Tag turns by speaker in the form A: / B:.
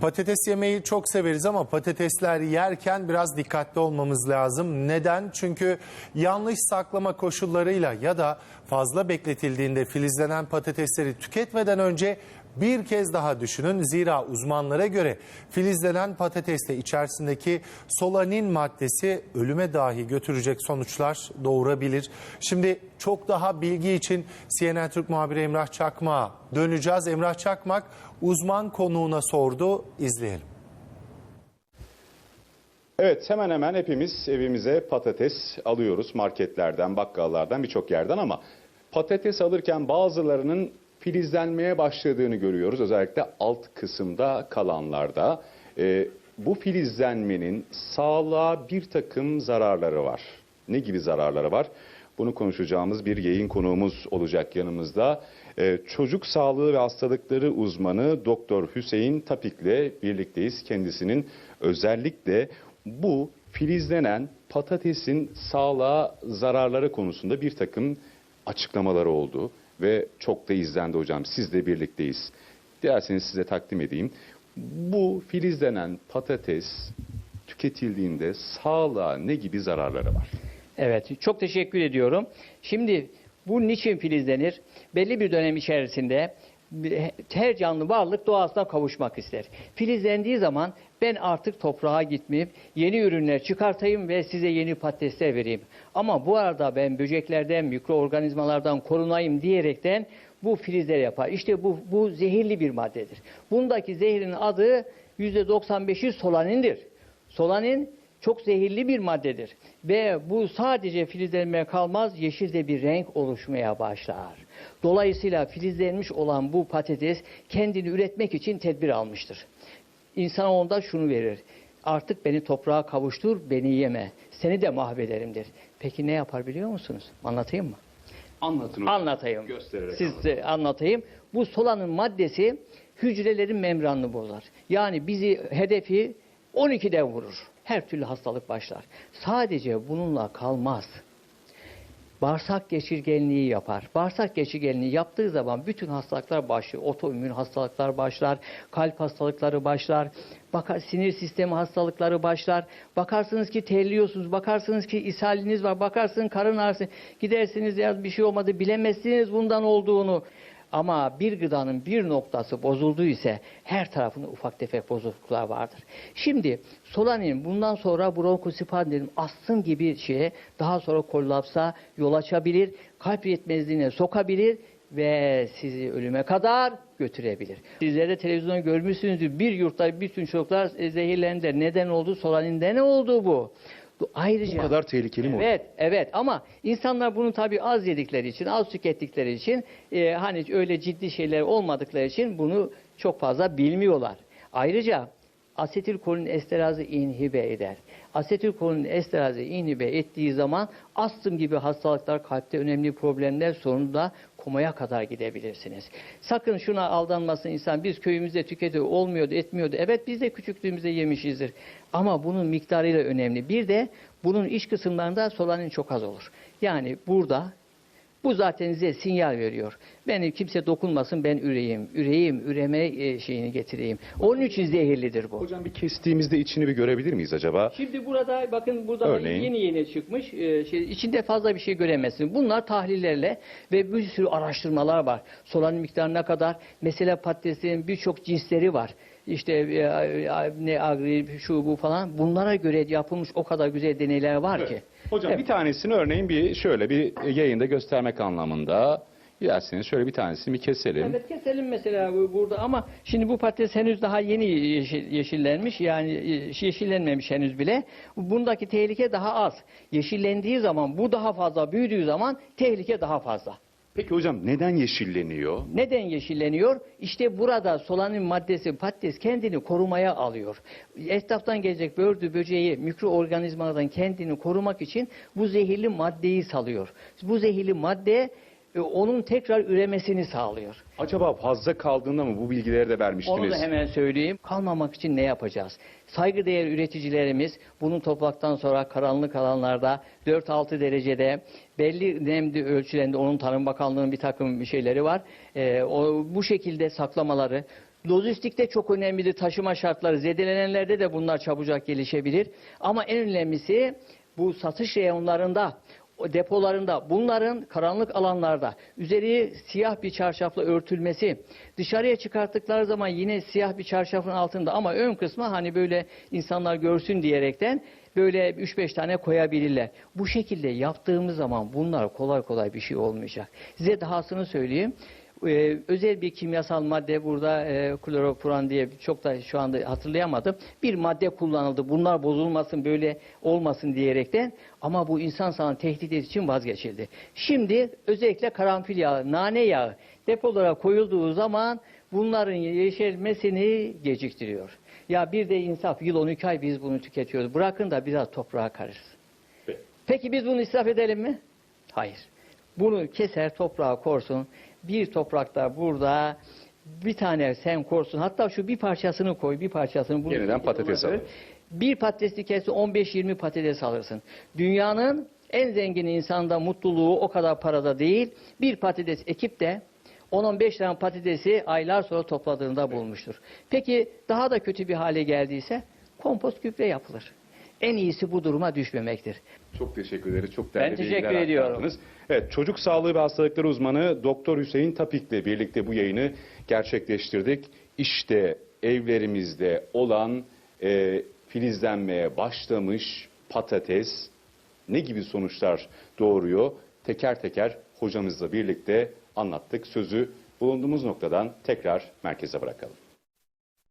A: Patates yemeyi çok severiz ama patatesler yerken biraz dikkatli olmamız lazım. Neden? Çünkü yanlış saklama koşullarıyla ya da fazla bekletildiğinde filizlenen patatesleri tüketmeden önce bir kez daha düşünün. Zira uzmanlara göre filizlenen patateste içerisindeki solanin maddesi ölüme dahi götürecek sonuçlar doğurabilir. Şimdi çok daha bilgi için CNN Türk muhabiri Emrah Çakmak'a döneceğiz. Emrah Çakmak uzman konuğuna sordu. İzleyelim.
B: Evet hemen hemen hepimiz evimize patates alıyoruz marketlerden, bakkallardan birçok yerden ama patates alırken bazılarının filizlenmeye başladığını görüyoruz. Özellikle alt kısımda kalanlarda. Ee, bu filizlenmenin sağlığa bir takım zararları var. Ne gibi zararları var? Bunu konuşacağımız bir yayın konuğumuz olacak yanımızda. Ee, çocuk sağlığı ve hastalıkları uzmanı Doktor Hüseyin Tapik'le birlikteyiz. Kendisinin özellikle bu filizlenen patatesin sağlığa zararları konusunda bir takım açıklamaları oldu ve çok da izlendi hocam. Sizle birlikteyiz. Dilerseniz size takdim edeyim. Bu filizlenen patates tüketildiğinde sağlığa ne gibi zararları var?
C: Evet, çok teşekkür ediyorum. Şimdi bu niçin filizlenir? Belli bir dönem içerisinde her canlı varlık doğasına kavuşmak ister. Filizlendiği zaman ben artık toprağa gitmeyip yeni ürünler çıkartayım ve size yeni patatesler vereyim. Ama bu arada ben böceklerden, mikroorganizmalardan korunayım diyerekten bu filizler yapar. İşte bu, bu zehirli bir maddedir. Bundaki zehrin adı %95'i solanindir. Solanin çok zehirli bir maddedir. Ve bu sadece filizlenmeye kalmaz, yeşil de bir renk oluşmaya başlar. Dolayısıyla filizlenmiş olan bu patates kendini üretmek için tedbir almıştır. İnsanoğlunda da şunu verir. Artık beni toprağa kavuştur, beni yeme. Seni de mahvederimdir. Peki ne yapar biliyor musunuz? Anlatayım mı?
B: Anlatın
C: Anlatayım.
B: Göstererek
C: Size anlatayım. Bu solanın maddesi hücrelerin membranını bozar. Yani bizi hedefi 12'de vurur. Her türlü hastalık başlar. Sadece bununla kalmaz. Bağırsak geçirgenliği yapar. Bağırsak geçirgenliği yaptığı zaman bütün hastalıklar başlıyor. Otoimmün hastalıklar başlar, kalp hastalıkları başlar, bakar, sinir sistemi hastalıkları başlar. Bakarsınız ki terliyorsunuz, bakarsınız ki ishaliniz var, bakarsınız karın ağrısı, gidersiniz ya bir şey olmadı bilemezsiniz bundan olduğunu. Ama bir gıdanın bir noktası bozuldu ise her tarafında ufak tefek bozukluklar vardır. Şimdi solanin bundan sonra bronkospazm astım gibi şeye daha sonra kollapsa yol açabilir, kalp yetmezliğine sokabilir ve sizi ölüme kadar götürebilir. Sizler televizyonda görmüşsünüzdür. Bir yurtta bütün çocuklar zehirlendiler. Neden oldu? Solaninde ne oldu bu? Ayrıca
B: Bu kadar tehlikeli mi? hocam?
C: Evet, evet ama insanlar bunu tabii az yedikleri için, az tükettikleri için, e, hani öyle ciddi şeyler olmadıkları için bunu çok fazla bilmiyorlar. Ayrıca asetilkolin esterazı inhibe eder. Asetilkolin esterazı inhibe ettiği zaman astım gibi hastalıklar, kalpte önemli problemler sonunda komaya kadar gidebilirsiniz. Sakın şuna aldanmasın insan. Biz köyümüzde tüketiyor, olmuyordu, etmiyordu. Evet biz de küçüklüğümüzde yemişizdir. Ama bunun miktarıyla önemli. Bir de bunun iç kısımlarında solanin çok az olur. Yani burada bu zaten size sinyal veriyor. Beni kimse dokunmasın ben üreyim. Üreyim, üreme e, şeyini getireyim. Onun için zehirlidir bu.
B: Hocam bir kestiğimizde içini bir görebilir miyiz acaba?
C: Şimdi burada bakın burada
B: Örneğin?
C: yeni yeni çıkmış. e, şey, içinde fazla bir şey göremezsiniz. Bunlar tahlillerle ve bir sürü araştırmalar var. Solanin miktarı ne kadar? Mesela patatesin birçok cinsleri var. İşte e, ne agri, şu bu falan. Bunlara göre yapılmış o kadar güzel deneyler var ki.
B: Hocam
C: Evet.
B: bir tanesini örneğin bir şöyle bir yayında göstermek anlamında dilerseniz şöyle bir tanesini bir keselim.
C: Evet keselim mesela bu- burada ama şimdi bu patates henüz daha yeni yeşil- yeşillenmiş yani e, yeşillenmemiş henüz bile. Bundaki tehlike daha az. Yeşillendiği zaman bu daha fazla büyüdüğü zaman tehlike daha fazla.
B: Peki hocam neden yeşilleniyor?
C: Neden yeşilleniyor? İşte burada solanin maddesi patates kendini korumaya alıyor. Etraftan gelecek böğürdü böceği mikroorganizmalardan kendini korumak için bu zehirli maddeyi salıyor. Bu zehirli madde e, onun tekrar üremesini sağlıyor.
B: Acaba fazla kaldığında mı bu bilgileri de vermiştiniz?
C: Onu da hemen söyleyeyim. Kalmamak için ne yapacağız? Saygıdeğer üreticilerimiz bunun topraktan sonra karanlık alanlarda 4-6 derecede belli nemli ölçülerinde onun Tarım Bakanlığı'nın bir takım şeyleri var. Ee, o, bu şekilde saklamaları Lojistikte çok önemlidir. Taşıma şartları zedelenenlerde de bunlar çabucak gelişebilir. Ama en önemlisi bu satış reyonlarında, depolarında, bunların karanlık alanlarda üzeri siyah bir çarşafla örtülmesi, dışarıya çıkarttıkları zaman yine siyah bir çarşafın altında ama ön kısmı hani böyle insanlar görsün diyerekten böyle 3-5 tane koyabilirler. Bu şekilde yaptığımız zaman bunlar kolay kolay bir şey olmayacak. Size dahasını söyleyeyim. Ee, özel bir kimyasal madde burada e, kloropuran diye çok da şu anda hatırlayamadım. Bir madde kullanıldı. Bunlar bozulmasın böyle olmasın diyerekten ama bu insan sağlığını tehdit için vazgeçildi. Şimdi özellikle karanfil yağı, nane yağı depolara koyulduğu zaman bunların yeşermesini geciktiriyor. Ya bir de insaf yıl 12 ay biz bunu tüketiyoruz. Bırakın da biraz toprağa karışsın.
B: Peki.
C: Peki biz bunu israf edelim mi? Hayır. Bunu keser toprağa korsun. Bir toprakta burada bir tane sen korsun. Hatta şu bir parçasını koy, bir parçasını. Bunu
B: Yeniden patates
C: koy. Bir patates dikesi 15-20 patates alırsın. Dünyanın en zengin insanda mutluluğu o kadar parada değil. Bir patates ekip de 10-15 tane patatesi aylar sonra topladığında bulmuştur. Peki daha da kötü bir hale geldiyse kompost gübre yapılır. En iyisi bu duruma düşmemektir.
B: Çok teşekkür ederiz. Çok değerli
C: Ben teşekkür
B: bilgiler
C: ediyorum.
B: Evet, çocuk sağlığı ve hastalıkları uzmanı Doktor Hüseyin Tapik'le birlikte bu yayını gerçekleştirdik. İşte evlerimizde olan e, filizlenmeye başlamış patates ne gibi sonuçlar doğuruyor? Teker teker hocamızla birlikte anlattık. Sözü bulunduğumuz noktadan tekrar merkeze bırakalım.